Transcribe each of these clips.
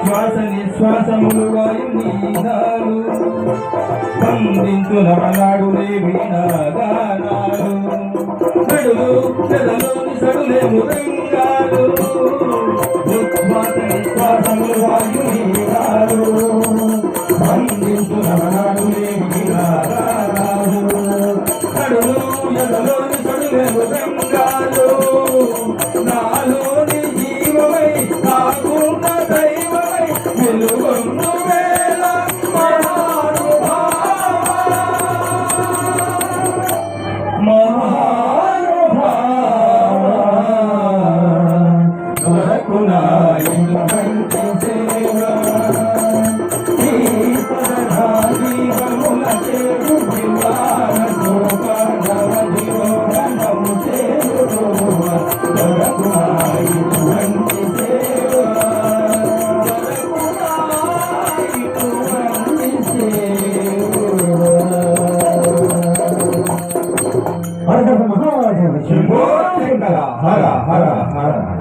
శ్వాస నిశ్వాసములుగా నీదాలు స్పందించు నవనాడు నడులు పెదలోని సడులే మృదంగాలు Oh.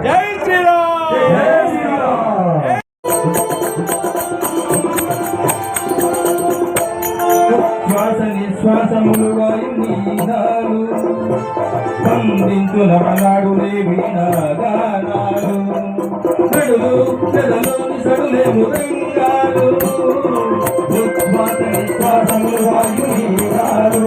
జై శ్రీరామ్. జై శ్రీరామ్ నడులు తెలలోని సడులే మృదంగాలు శ్వాస నిశ్వాసములు వాయునాలు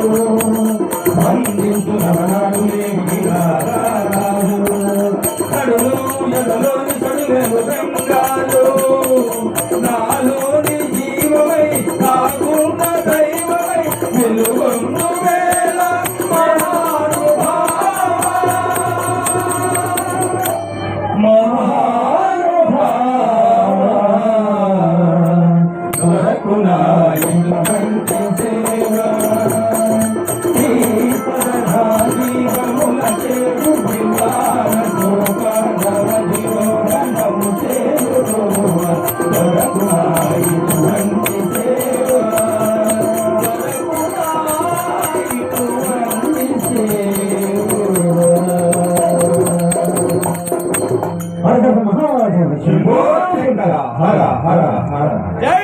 हर हर हर जय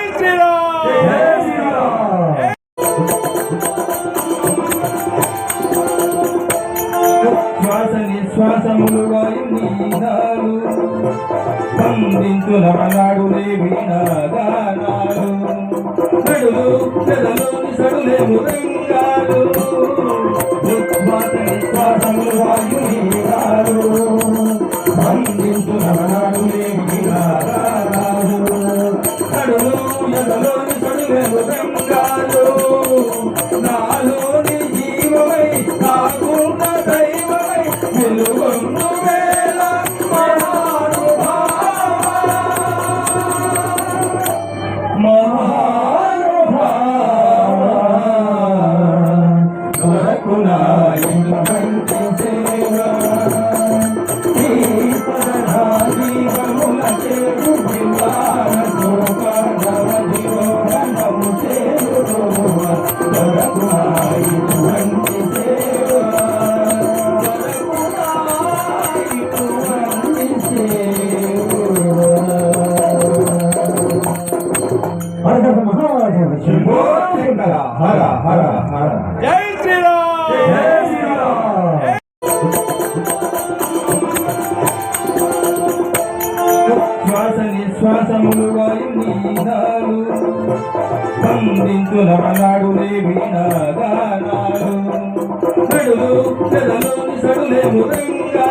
శ్వాస నిశ్వాసములుగా నీదాలు స్పందించు నవనాడు దేవి నాగానాడు నడులు పెదలోని సడులే మురంగాలు శ్వాస నిశ్వాసములుగా నీదాలు స్పందించు నవనాడు దేవి నాగానాడు నడులు నీనాలు వందించు నవనాడు దేవి సడులే మురంగా